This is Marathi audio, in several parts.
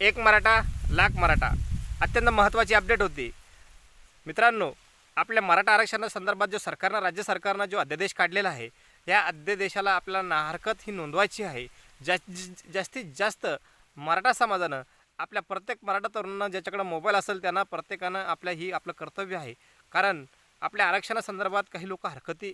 एक मराठा लाख मराठा. अत्यंत महत्त्वाची अपडेट होती. मित्रांनो आपल्या मराठा आरक्षणासंदर्भात जो सरकारनं राज्य सरकारनं जो अध्यादेश काढलेला आहे या अध्यादेशाला आपल्याला नाहरकत ही नोंदवायची आहे. जा जास्तीत जास्त मराठा समाजानं आपल्या प्रत्येक मराठा तरुणांना ज्याच्याकडे मोबाईल असेल त्यांना प्रत्येकानं आपल्या ही आपलं कर्तव्य आहे. कारण आपल्या आरक्षणासंदर्भात काही लोक हरकती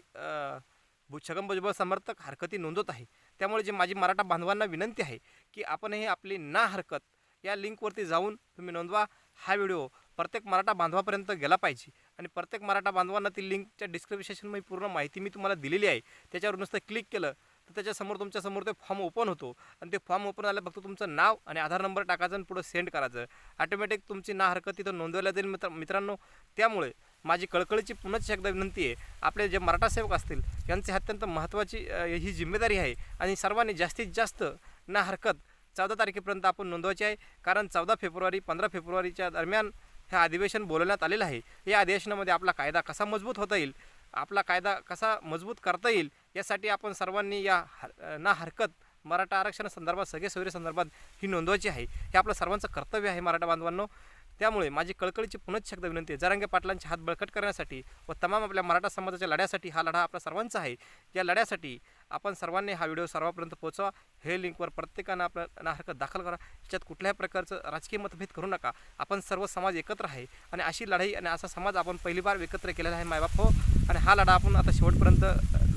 छगन भुजबळ समर्थक हरकती नोंदवत आहे. त्यामुळे जे माझी मराठा बांधवांना विनंती आहे की आपणही आपली ना हरकत या लिंकवरती जाऊन तुम्ही नोंदवा. हा व्हिडिओ प्रत्येक मराठा बांधवापर्यंत गेला पाहिजे. आणि प्रत्येक मराठा बांधवांना ती लिंकच्या डिस्क्रिप्शनमध्ये पूर्ण माहिती मी तुम्हाला दिलेली आहे. त्याच्यावर नुसतं क्लिक केलं तर त्याच्यासमोर तुमच्यासमोर ते फॉर्म ओपन होतो. आणि ते फॉर्म ओपन झालं फक्त तुमचं नाव आणि आधार नंबर टाकायचं आणि पुढं सेंड करायचं. ऑटोमॅटिक तुमची ना हरकत तिथं नोंदवल्या जाईल मित्र मित्रांनो. त्यामुळे माझी कळकळीची पुनश्च एकदा विनंती आहे आपले जे मराठा सेवक असतील यांची अत्यंत महत्त्वाची ही जिम्मेदारी आहे. आणि सर्वांनी जास्तीत जास्त ना हरकत चौदा तारखेपर्यंत आपण नोंदवायची आहे. कारण चौदा फेब्रुवारी पंधरा फेब्रुवारीच्या दरम्यान हे अधिवेशन बोलवण्यात आलेलं आहे. या अधिवेशनामध्ये आपला कायदा कसा मजबूत होता येईल आपला कायदा कसा मजबूत करता येईल यासाठी आपण सर्वांनी या हर ना हरकत मराठा आरक्षणासंदर्भात सगळे सोयरे संदर्भात ही नोंदवायची आहे. हे आपलं सर्वांचं कर्तव्य आहे मराठा बांधवांनो. त्यामुळे माझी कळकळीची पुनश्च एकदा विनंती आहे. जरांगे पाटलांचे हात बळकट करण्यासाठी व तमाम आपल्या मराठा समाजाच्या लढ्यासाठी हा लढा आपला सर्वांचा आहे. या लढ्यासाठी आपण सर्वांनी हा व्हिडिओ सर्वांपर्यंत पोहोचवा. हे लिंकवर प्रत्येकानं आपलं हरकत दाखल करा. याच्यात कुठल्याही प्रकारचं राजकीय मतभेद करू नका. आपण सर्व समाज एकत्र आहे आणि अशी लढाई आणि असा समाज आपण पहिली बार एकत्र केलेला आहे मायबाप हो. आणि हा लढा आपण आता शेवटपर्यंत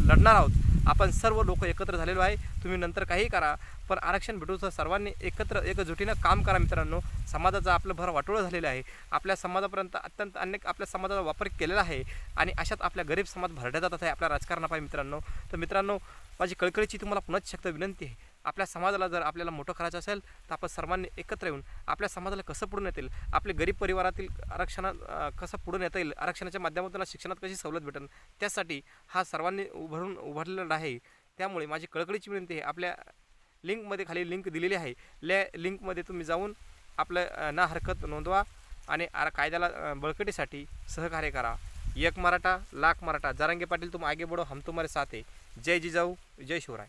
लढणार आहोत. आपण सर्व लोक एकत्र झालेलो आहे. तुम्ही नंतर काही करा पण आरक्षण भेटूचं सर्वांनी एकत्र एकजुटीनं काम करा मित्रांनो. समाजाचं आपलं भर वाटोळं झालेलं आहे. आपल्या समाजापर्यंत अत्यंत अनेक आपल्या समाजाचा वापर केलेला आहे आणि अशात आपल्या गरीब समाज भरड्या जातात आहे आपल्या राजकारणापाय मित्रांनो. तर मित्रांनो माझी कळकळीची तुम्हाला पुन्हा शक्त विनंती आहे. आपल्या समाजाला जर आपल्याला मोठं करायचं असेल तर आपण सर्वांनी एकत्र येऊन आपल्या समाजाला कसं पुढून येतील आपले गरीब परिवारातील आरक्षणा कसं पुढून येता येईल? आरक्षणाच्या माध्यमातून शिक्षणात कशी सवलत भेटेल त्यासाठी हा सर्वांनी उभारून उभारलेला आहे. त्यामुळे माझी कळकळीची विनंती आहे आपल्या लिंकमध्ये खाली लिंक दिलेली आहे. त्या लिंकमध्ये तुम्ही जाऊन आपलं ना हरकत नोंदवा आणि आर कायद्याला बळकटीसाठी सहकार्य करा. एक मराठा लाख मराठा. जारंगे पाटील तुम आगे बढो हम तुम्हारे साथ आहे जय जिजाऊ जय शिवराय.